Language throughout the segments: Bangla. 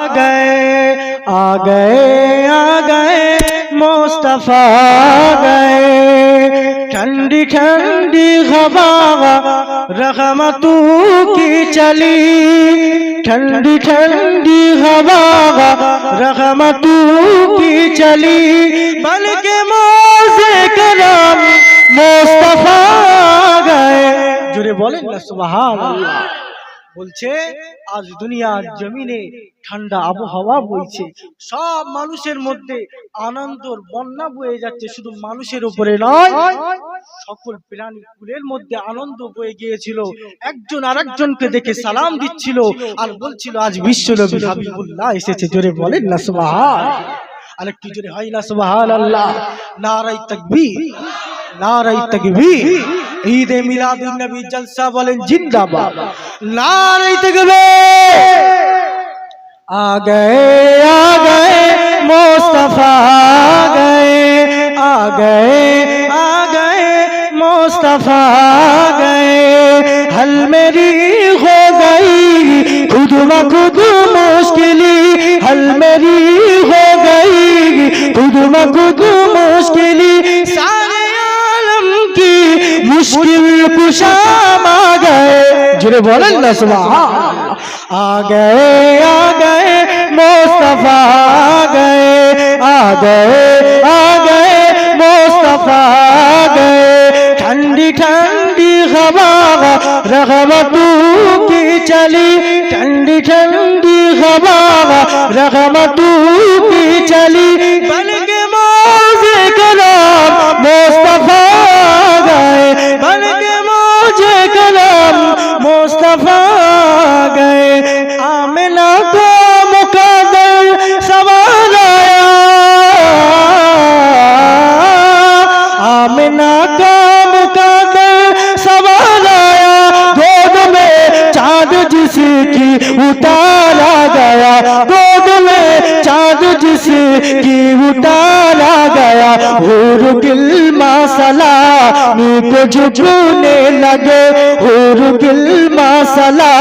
گئے، آ گئے آ گئے، مصطفیٰ گئے۔ ٹھنڈی ٹھنڈی خبا رحمتوں کی چلی۔ ٹھنڈی ٹھنڈی خبا رحمتوں کی چلی۔ بلکہ موز کرام مصطفیٰ گئے۔ جڑے بولے سبحان اللہ۔ বলছে, আজ দুনিয়ার জমিনে ঠান্ডা আবহাওয়া বইছে। সব মানুষের মধ্যে আনন্দর বন্যা বয়ে যাচ্ছে, শুধু মানুষের উপরে নয়, সকল প্রাণী কুলের মধ্যে আনন্দ বয়ে গিয়েছিল। একজন আরেকজনকে দেখে সালাম দিচ্ছিল আর বলছিল, আজ বিশ্বনবী হাবিবুল্লাহ এসেছে। জোরে বলেন না, সুবহান। আরেকটু জোরে হয় না, সুবহানাল্লাহ। নারাই তাকবীর নারাই তাকবীর। عید ملاد النبی جلسہ بولیں جندہ بابا نعرہ تکبیر آگئے آگئے مصطفیٰ آگئے آگئے آگئے مصطفیٰ آگئے حل میری ہو گئی، خود و خود مشکلی۔ حل میری ہو گئی، خود و خود مشکلی۔ سارے মুশকিল কুশাম আ গয়ে জুড়ে বলেন না সুবহান আ গয়ে আ গয়ে মুস্তাফা আ গয়ে আ গয়ে আ গয়ে মুস্তাফা আ গয়ে ঠান্ডি ঠান্ডি হাওয়া রহমতু কি চলি। ঠান্ডি ঠান্ডি হাওয়া রহমতু কি চলি। বলে کی اٹھالا گیا۔ گود میں چاند جس کی اٹھالا گیا۔ ہور گل ماسلا نی کو جھجھونے لگے۔ ہور گل ماسلا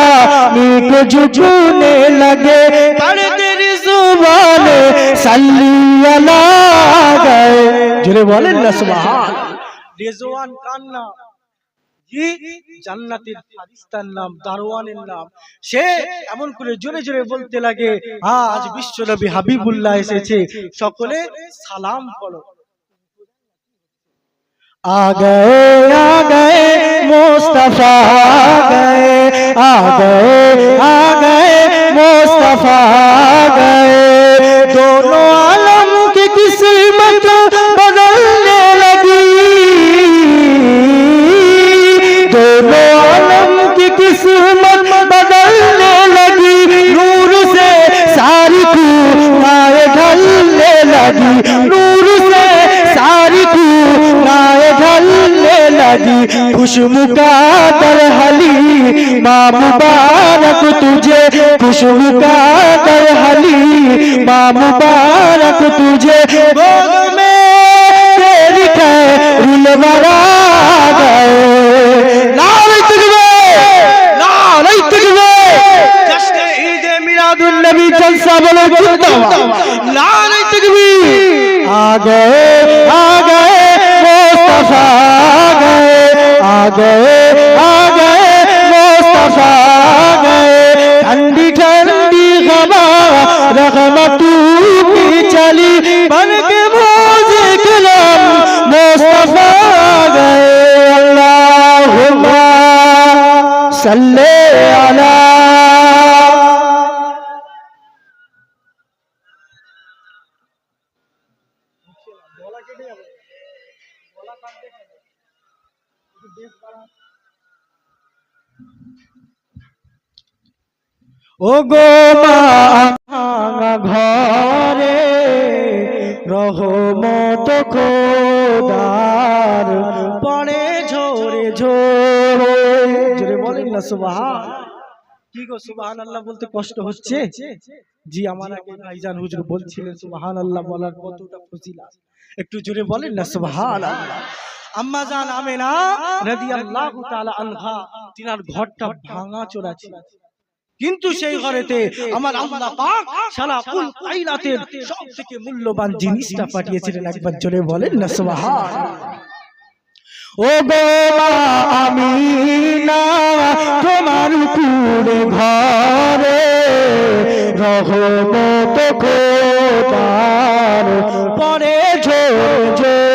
نی کو جھجھونے لگے۔ پڑھ تیری زبان سلی اللہ گئے جلے والے نسوہ رضوان کاننا জান্নাতের ফারিস্তার নাম, দারোয়ানের নাম। সে এমন করে জোরে জোরে বলতে লাগে, আজ বিশ্বনবী হাবিবুল্লাহ এসেছে, সকলে সালাম করো। আগে लगी नूर से सारी कुनाए ढलने लगी खुशबू का दरहली माँ मुबारक तुझे खुशबू का दरहली माँ मुबारक तुझे गोद में तेरी खैरुल वरा गए आ गए मुस्तफा आ गए आ गए आ गए मुस्तफा आ गए ठंडी ठंडी हवा रहमतों की चली बन के मोजे कलम मुस्तफा आ गए अल्लाहुम्मा सल्ले अला ও গো মা ঘরে রহমত খোদার পড়ে ঝোরে ঝোরে। জোরে বলেন না সুবহান। কি গো সুবহান আল্লাহ বলতে কষ্ট হচ্ছে? জি আমার আগে ভাইজান হুজুর বলছিলেন সুবহান আল্লাহ বলার কতটা ফজিলাত। একটু জোরে বলেন না সুবহান আল্লাহ আম্মা জান আমেনা রাদিয়াল্লাহু তাআলা আনহা তিনার ঘরটা ভাঙা চোরা ছিল কিন্তু সেই ঘরেতে আমার আল্লাহ পাক সারা কুল কায়নাতের সব থেকে মূল্যবান জিনিসটা পাঠিয়েছিলেন একবার জোরে বলেন না সুবহান ও গো আমি না তোমার কুড়ে ঘরে রহমত পরে ঝোর জোরে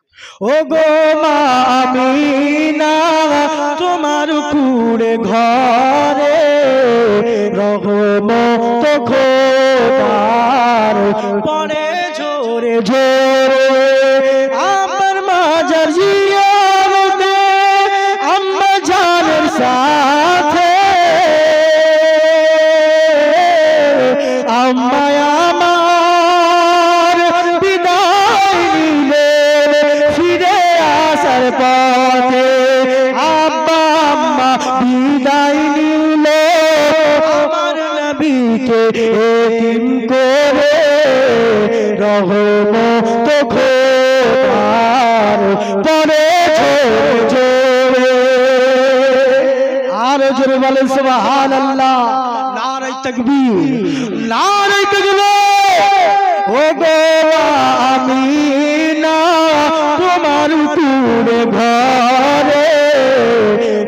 ও গো মা আমিনা তোমার কুড়ে ঘরে রহমত খোদার পরে ঝোরে ঝোরে আমার রেখে এতিম করে রহম তো খোদার পরে আর জোরে বলেন সুবহান আল্লাহ নারাই তাকবীর নারাই তাকবীর। ও গো আমি না তোমার তুরে ঘরে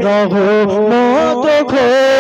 রহম তো খোদার